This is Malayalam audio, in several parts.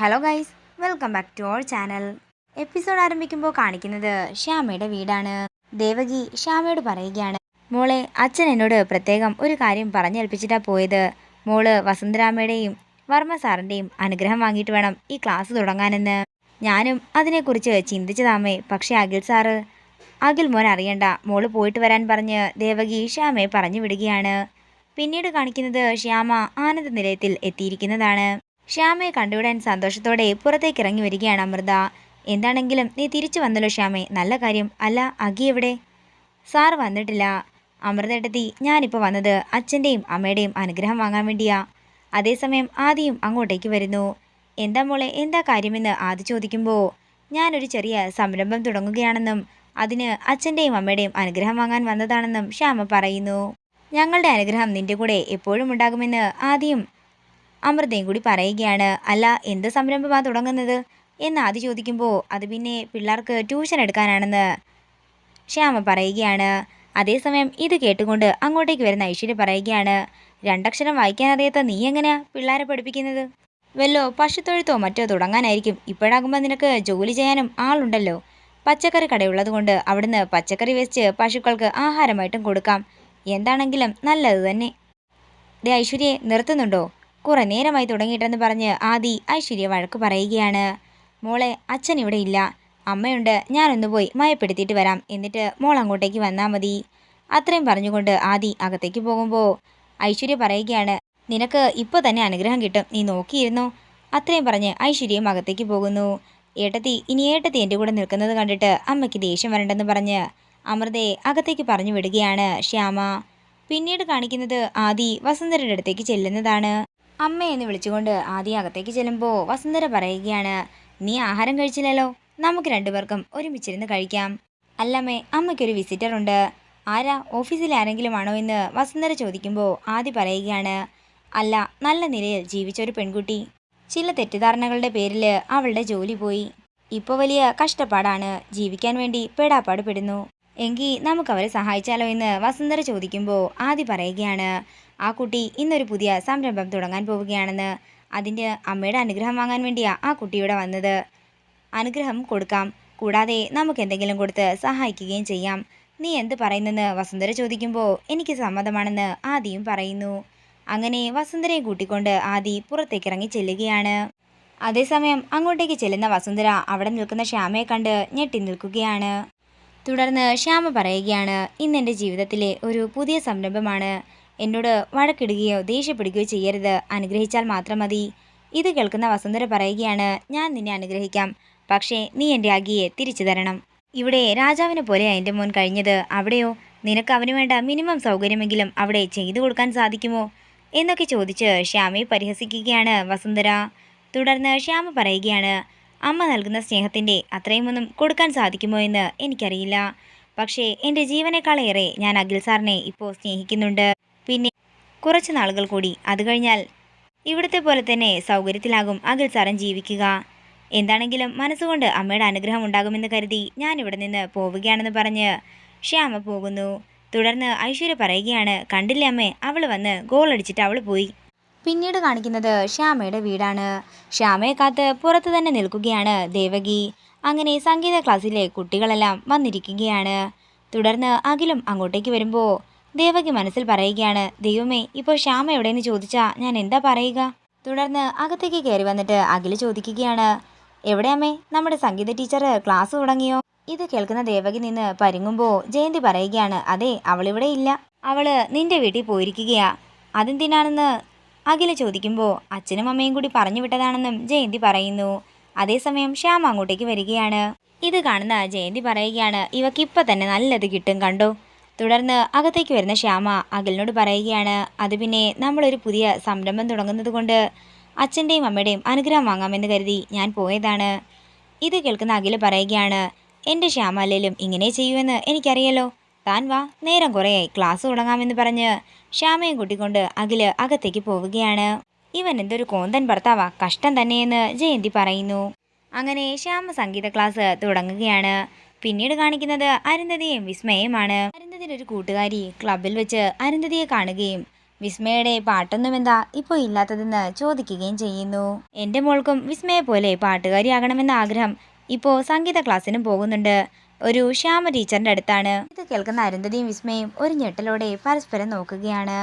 Hello guys welcome back to our channel episode ആരംഭിക്കുമ്പോൾ കാണിക്കുന്നത് ശ്യാമയുടെ വീടാണ്. ദേവകി ശ്യാമയോട് പറയുകയാണ് മോളെ അച്ഛൻ എന്നോട് പ്രത്യേകം ഒരു കാര്യം പറഞ്ഞേൽപ്പിച്ചിട്ടാ പോയത്. മോൾ വസുന്ധരാമയുടെയും വർമ്മ സാറിന്റെയും അനുഗ്രഹം വാങ്ങിയിട്ട് വേണം ഈ ക്ലാസ് തുടങ്ങാനെന്ന്. ഞാനും അതിനെക്കുറിച്ച് ചിന്തിച്ചതാമേ. പക്ഷേ അഖിൽ സാറ് അഖിൽ മോൻ അറിയണ്ട. മോൾ പോയിട്ട് വരാൻ പറഞ്ഞ് ദേവകി ശ്യാമയെ പറഞ്ഞു വിടുകയാണ്. പിന്നീട് കാണിക്കുന്നത് ശ്യാമ ആനന്ദ നിലയത്തിൽ എത്തിയിരിക്കുന്നതാണ്. ശ്യാമയെ കണ്ടുവിടാൻ സന്തോഷത്തോടെ പുറത്തേക്ക് ഇറങ്ങി വരികയാണ് അമൃത. എന്താണെങ്കിലും നീ തിരിച്ചു വന്നല്ലോ ശ്യാമേ. നല്ല കാര്യം. അല്ല അഗി എവിടെ? സാർ വന്നിട്ടില്ല. അമൃതേട്ടത്തി ഞാനിപ്പോൾ വന്നത് അച്ഛന്റെയും അമ്മയുടെയും അനുഗ്രഹം വാങ്ങാൻ വേണ്ടിയാ. അതേസമയം ആദിയും അങ്ങോട്ടേക്ക് വരുന്നു. എന്താ മോളെ എന്താ കാര്യമെന്ന് ആദി ചോദിക്കുമ്പോൾ ഞാനൊരു ചെറിയ സംരംഭം തുടങ്ങുകയാണെന്നും അതിന് അച്ഛന്റെയും അമ്മയുടെയും അനുഗ്രഹം വാങ്ങാൻ വന്നതാണെന്നും ശ്യാമ പറയുന്നു. ഞങ്ങളുടെ അനുഗ്രഹം നിന്റെ കൂടെ എപ്പോഴും ഉണ്ടാകുമെന്ന് ആദ്യം അമൃതയും കൂടി പറയുകയാണ് അല്ല എന്ത് സംരംഭമാണ് തുടങ്ങുന്നത്? എന്ന് ആദ്യ ചോദിക്കുമ്പോൾ അത് പിന്നെ പിള്ളേർക്ക് ട്യൂഷൻ എടുക്കാനാണെന്ന്. ശ്യാമ പറയുകയാണ് അതേസമയം ഇത് കേട്ടുകൊണ്ട് അങ്ങോട്ടേക്ക് വരുന്ന ഐശ്വര്യ പറയുകയാണ് രണ്ടക്ഷരം വായിക്കാൻ അറിയാത്ത നീ എങ്ങനെയാ പിള്ളേരെ പഠിപ്പിക്കുന്നത്? വല്ലോ പശുത്തൊഴുത്തോ മറ്റോ തുടങ്ങാനായിരിക്കും. ഇപ്പോഴാകുമ്പോൾ നിനക്ക് ജോലി ചെയ്യാനും ആളുണ്ടല്ലോ. പച്ചക്കറി കടയുള്ളത് കൊണ്ട് അവിടുന്ന് പച്ചക്കറി വെച്ച് പശുക്കൾക്ക് ആഹാരമായിട്ടും കൊടുക്കാം. എന്താണെങ്കിലും നല്ലത് തന്നെ. ദേ ഐശ്വര്യയെ നിർത്തുന്നുണ്ടോ? കുറെ നേരമായി തുടങ്ങിയിട്ടെന്ന് പറഞ്ഞ് ആദി ഐശ്വര്യ വഴക്ക് പറയുകയാണ്. മോളെ അച്ഛൻ ഇവിടെ ഇല്ല. അമ്മയുണ്ട്. ഞാനൊന്ന് പോയി മയപ്പെടുത്തിയിട്ട് വരാം. എന്നിട്ട് മോൾ അങ്ങോട്ടേക്ക് വന്നാൽ മതി. അത്രയും പറഞ്ഞുകൊണ്ട് ആദി അകത്തേക്ക് പോകുമ്പോൾ ഐശ്വര്യ പറയുകയാണ് നിനക്ക് ഇപ്പോൾ തന്നെ അനുഗ്രഹം കിട്ടും. നീ നോക്കിയിരുന്നു? അത്രയും പറഞ്ഞ് ഐശ്വര്യയും അകത്തേക്ക് പോകുന്നു. ഏട്ടത്തി ഇനി ഏട്ടത്തി എന്റെ കൂടെ നിൽക്കുന്നത് കണ്ടിട്ട് അമ്മയ്ക്ക് ദേഷ്യം വരണ്ടെന്ന് പറഞ്ഞ് അമൃതയെ അകത്തേക്ക് പറഞ്ഞു വിടുകയാണ് ശ്യാമ. പിന്നീട് കാണിക്കുന്നത് ആദി വസന്തരുടെ അടുത്തേക്ക് ചെല്ലുന്നതാണ്. അമ്മ എന്ന് വിളിച്ചുകൊണ്ട് ആദി അകത്തേക്ക് ചെല്ലുമ്പോൾ വസുന്ധര പറയുകയാണ് നീ ആഹാരം കഴിച്ചില്ലല്ലോ? നമുക്ക് രണ്ടുപേർക്കും ഒരുമിച്ചിരുന്ന് കഴിക്കാം. അല്ലമ്മേ അമ്മയ്ക്കൊരു വിസിറ്റർ ഉണ്ട് ആരാ? ഓഫീസിൽ ആരെങ്കിലും ആണോ എന്ന് വസുന്ധര ചോദിക്കുമ്പോൾ ആദി പറയുകയാണ് അല്ല നല്ല നിലയിൽ ജീവിച്ചൊരു പെൺകുട്ടി. ചില തെറ്റിദ്ധാരണകളുടെ പേരിൽ അവളുടെ ജോലി പോയി. ഇപ്പോൾ വലിയ കഷ്ടപ്പാടാണ്. ജീവിക്കാൻ വേണ്ടി പെടാപ്പാട് പെടുന്നു എങ്കിൽ നമുക്കവരെ സഹായിച്ചാലോ എന്ന് വസുന്ധര ചോദിക്കുമ്പോൾ ആദി പറയുകയാണ് ആ കുട്ടി ഇന്നൊരു പുതിയ സംരംഭം തുടങ്ങാൻ പോവുകയാണെന്ന് അതിന്റെ അമ്മയുടെ അനുഗ്രഹം വാങ്ങാൻ വേണ്ടിയാ ആ കുട്ടിയുടെ വന്നത്. അനുഗ്രഹം കൊടുക്കാം. കൂടാതെ നമുക്ക് എന്തെങ്കിലും കൊടുത്ത് സഹായിക്കുകയും ചെയ്യാം. നീ എന്ത് പറയുന്നെന്ന് വസുന്ധര ചോദിക്കുമ്പോൾ എനിക്ക് സമ്മതമാണെന്ന് ആദിയും പറയുന്നു. അങ്ങനെ വസുന്ധരയെ കൂട്ടിക്കൊണ്ട് ആദി പുറത്തേക്ക് ഇറങ്ങി ചെല്ലുകയാണ്. അതേസമയം അങ്ങോട്ടേക്ക് ചെല്ലുന്ന വസുന്ധര അവിടെ നിൽക്കുന്ന ശ്യാമയെ കണ്ട് ഞെട്ടി നിൽക്കുകയാണ്. തുടർന്ന് ശ്യാമ പറയുകയാണ് ഇന്നെന്റെ ജീവിതത്തിലെ ഒരു പുതിയ സംരംഭമാണ്. എന്നോട് വഴക്കിടുകയോ ദേഷ്യപ്പെടുകയോ ചെയ്യരുത്. അനുഗ്രഹിച്ചാൽ മാത്രം മതി. ഇത് കേൾക്കുന്ന വസുന്ധര പറയുകയാണ് ഞാൻ നിന്നെ അനുഗ്രഹിക്കാം. പക്ഷേ നീ എന്റെ അഗിയെ തിരിച്ചു തരണം. ഇവിടെ രാജാവിനെ പോലെ എന്റെ മോൻ കഴിഞ്ഞത്. അവിടെയോ? നിനക്ക് അവന് വേണ്ട മിനിമം സൗകര്യമെങ്കിലും അവിടെ ചെയ്തു കൊടുക്കാൻ സാധിക്കുമോ? എന്നൊക്കെ ചോദിച്ച് ശ്യാമയെ പരിഹസിക്കുകയാണ് വസുന്ധര. തുടർന്ന് ശ്യാമ പറയുകയാണ് അമ്മ നൽകുന്ന സ്നേഹത്തിന്റെ അത്രയുമൊന്നും കൊടുക്കാൻ സാധിക്കുമോ എന്ന് എനിക്കറിയില്ല. പക്ഷേ എന്റെ ജീവനേക്കാളേറെ ഞാൻ അഖിൽ സാറിനെ ഇപ്പോൾ സ്നേഹിക്കുന്നുണ്ട്. പിന്നെ കുറച്ച് നാളുകൾ കൂടി അത് കഴിഞ്ഞാൽ ഇവിടുത്തെ പോലെ തന്നെ സൗകര്യത്തിലാകും അഖിൽ സാറൻ ജീവിക്കുക. എന്താണെങ്കിലും മനസ്സുകൊണ്ട് അമ്മയുടെ അനുഗ്രഹം ഉണ്ടാകുമെന്ന് കരുതി ഞാൻ ഇവിടെ നിന്ന് പോവുകയാണെന്ന് പറഞ്ഞ് ശ്യാമ പോകുന്നു. തുടർന്ന് ഐശ്വര്യ പറയുകയാണ് കണ്ടില്ലേ അമ്മേ അവൾ വന്ന് ഗോൾ അടിച്ചിട്ട് അവൾ പോയി. പിന്നീട് കാണിക്കുന്നത് ശ്യാമയുടെ വീടാണ്. ശ്യാമയെ കാത്ത് പുറത്ത് തന്നെ നിൽക്കുകയാണ് ദേവകി. അങ്ങനെ സംഗീത ക്ലാസ്സിലെ കുട്ടികളെല്ലാം വന്നിരിക്കുകയാണ്. തുടർന്ന് അഖിലും അങ്ങോട്ടേക്ക് വരുമ്പോൾ ദേവകി മനസ്സിൽ പറയുകയാണ് ദൈവമേ ഇപ്പോൾ ശ്യാമ എവിടെയെന്ന് ചോദിച്ചാ ഞാൻ എന്താ പറയുക? തുടർന്ന് അകത്തേക്ക് കയറി വന്നിട്ട് അഖിൽ ചോദിക്കുകയാണ് എവിടെ അമ്മേ നമ്മുടെ സംഗീത ടീച്ചർ ക്ലാസ് തുടങ്ങിയോ? ഇത് കേൾക്കുന്ന ദേവകി നിന്ന് പരുങ്ങുമ്പോൾ ജയന്തി പറയുകയാണ് അതെ അവളിവിടെ ഇല്ല. അവൾ നിന്റെ വീട്ടിൽ പോയിരിക്കുകയാ. അതെന്തിനാണെന്ന്? അഖില ചോദിക്കുമ്പോൾ അച്ഛനും അമ്മയും കൂടി പറഞ്ഞു വിട്ടതാണെന്നും ജയന്തി പറയുന്നു. അതേസമയം ശ്യാം അങ്ങോട്ടേക്ക് വരികയാണ്. ഇത് കാണുന്ന ജയന്തി പറയുകയാണ് ഇവക്കിപ്പോൾ തന്നെ നല്ലത് കിട്ടും കണ്ടോ? തുടർന്ന് അകത്തേക്ക് വരുന്ന ശ്യാമ അഖിലിനോട് പറയുകയാണ് അത് പിന്നെ നമ്മളൊരു പുതിയ സംരംഭം തുടങ്ങുന്നത് കൊണ്ട് അച്ഛന്റെയും അമ്മയുടെയും അനുഗ്രഹം വാങ്ങാമെന്ന് കരുതി ഞാൻ പോയതാണ്. ഇത് കേൾക്കുന്ന അഖിൽ പറയുകയാണ് എന്റെ ശ്യാമ അല്ലേലും ഇങ്ങനെ ചെയ്യുമെന്ന് എനിക്കറിയാലോ താൻ വാ നേരം കുറേയായി ക്ലാസ് തുടങ്ങാമെന്ന് പറഞ്ഞ് ശ്യാമയും കൂട്ടിക്കൊണ്ട് അഖിൽ അകത്തേക്ക് പോവുകയാണ്. ഇവൻ എന്തൊരു കോന്തൻ ഭർത്താവാ കഷ്ടം തന്നെയെന്ന് ജയന്തി പറയുന്നു. അങ്ങനെ ശ്യാമ സംഗീത ക്ലാസ് തുടങ്ങുകയാണ്. പിന്നീട് കാണിക്കുന്നത് അരുന്ധതിയും വിസ്മയുമാണ് അരുന്ധതിയുടെ ഒരു കൂട്ടുകാരി ക്ലബിൽ വെച്ച് അരുന്ധതിയെ കാണുകയും വിസ്മയുടെ പാട്ടൊന്നും എന്താ ഇപ്പോൾ ഇല്ലാത്തതെന്ന് ചോദിക്കുകയും ചെയ്യുന്നു. എന്റെ മോൾക്കും വിസ്മയെ പോലെ പാട്ടുകാരിയാകണമെന്ന ആഗ്രഹം ഇപ്പോൾ സംഗീത ക്ലാസ്സിനും പോകുന്നുണ്ട്. ഒരു ശ്യാമ ടീച്ചറിന്റെ അടുത്താണ്. ഇത് കേൾക്കുന്ന അരുന്ധതിയും വിസ്മയും ഒരു ഞെട്ടലോടെ പരസ്പരം നോക്കുകയാണ്.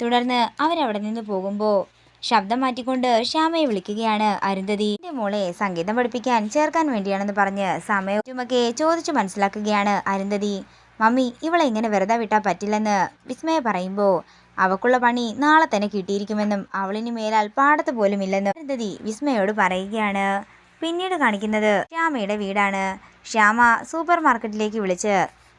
തുടർന്ന് അവരവിടെ നിന്ന് പോകുമ്പോൾ ശബ്ദം മാറ്റിക്കൊണ്ട് ശ്യാമയെ വിളിക്കുകയാണ് അരുന്ധതി. എന്റെ മോളെ സംഗീതം പഠിപ്പിക്കാൻ ചേർക്കാൻ വേണ്ടിയാണെന്ന് പറഞ്ഞ് സമയം സമയവുമൊക്കെ ചോദിച്ചു മനസ്സിലാക്കുകയാണ് അരുന്ധതി. മമ്മി ഇവളെ ഇങ്ങനെ വെറുതെ വിട്ടാൽ പറ്റില്ലെന്ന് വിസ്മയ പറയുമ്പോൾ അവക്കുള്ള പണി നാളെ തന്നെ കിട്ടിയിരിക്കുമെന്നും അവളിനി മേലാൽ പാടത്ത് പോലും ഇല്ലെന്നും അരുന്ധതി വിസ്മയോട് പറയുകയാണ്. പിന്നീട് കാണിക്കുന്നത് ശ്യാമയുടെ വീടാണ്. ശ്യാമ സൂപ്പർ മാർക്കറ്റിലേക്ക് വിളിച്ച്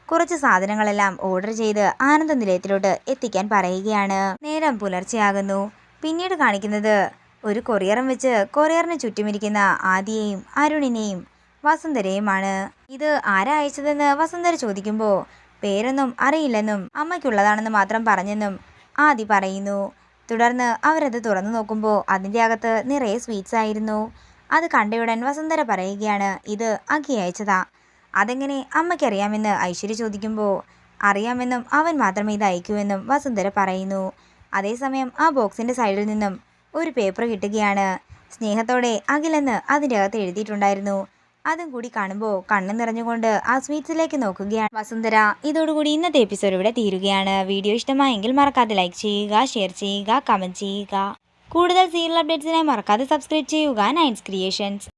കുറച്ച് സാധനങ്ങളെല്ലാം ഓർഡർ ചെയ്ത് ആനന്ദ നിലയത്തിലോട്ട് എത്തിക്കാൻ പറയുകയാണ്. നേരം പുലർച്ചെയാകുന്നു. പിന്നീട് കാണിക്കുന്നത് ഒരു കൊറിയറും വെച്ച് കൊറിയറിന് ചുറ്റുമിരിക്കുന്ന ആദിയെയും അരുണിനെയും വസുന്ധരയുമാണ്. ഇത് ആരാ അയച്ചതെന്ന് വസുന്ധര ചോദിക്കുമ്പോൾ പേരൊന്നും അറിയില്ലെന്നും അമ്മയ്ക്കുള്ളതാണെന്ന് മാത്രം പറഞ്ഞെന്നും ആദി പറയുന്നു. തുടർന്ന് അവരത് തുറന്നു നോക്കുമ്പോൾ അതിന്റെ അകത്ത് നിറയെ സ്വീറ്റ്സ് ആയിരുന്നു. അത് കണ്ടയുടൻ വസുന്ധര പറയുകയാണ് ഇത് അഖി അയച്ചതാ. അതെങ്ങനെ അമ്മയ്ക്കറിയാമെന്ന് ഐശ്വര്യ ചോദിക്കുമ്പോൾ അറിയാമെന്നും അവൻ മാത്രമേ ഇത് അയക്കൂവെന്നും വസുന്ധര പറയുന്നു. അതേസമയം ആ ബോക്സിന്റെ സൈഡിൽ നിന്നും ഒരു പേപ്പർ കിട്ടുകയാണ്. സ്നേഹത്തോടെ അഖിലെന്ന് അതിന്റെ അകത്ത് എഴുതിയിട്ടുണ്ടായിരുന്നു. അതും കൂടി കാണുമ്പോൾ കണ്ണു നിറഞ്ഞുകൊണ്ട് ആ സ്വീറ്റ്സിലേക്ക് നോക്കുകയാണ് വസുന്ധര. ഇതോടുകൂടി ഇന്നത്തെ എപ്പിസോഡ് ഇവിടെ തീരുകയാണ്. വീഡിയോ ഇഷ്ടമായെങ്കിൽ മറക്കാതെ ലൈക്ക് ചെയ്യുക ഷെയർ ചെയ്യുക കമന്റ് ചെയ്യുക. കൂടുതൽ സീരിയൽ അപ്ഡേറ്റ്സിനായി മറക്കാതെ സബ്സ്ക്രൈബ് ചെയ്യുക. Nines Creations.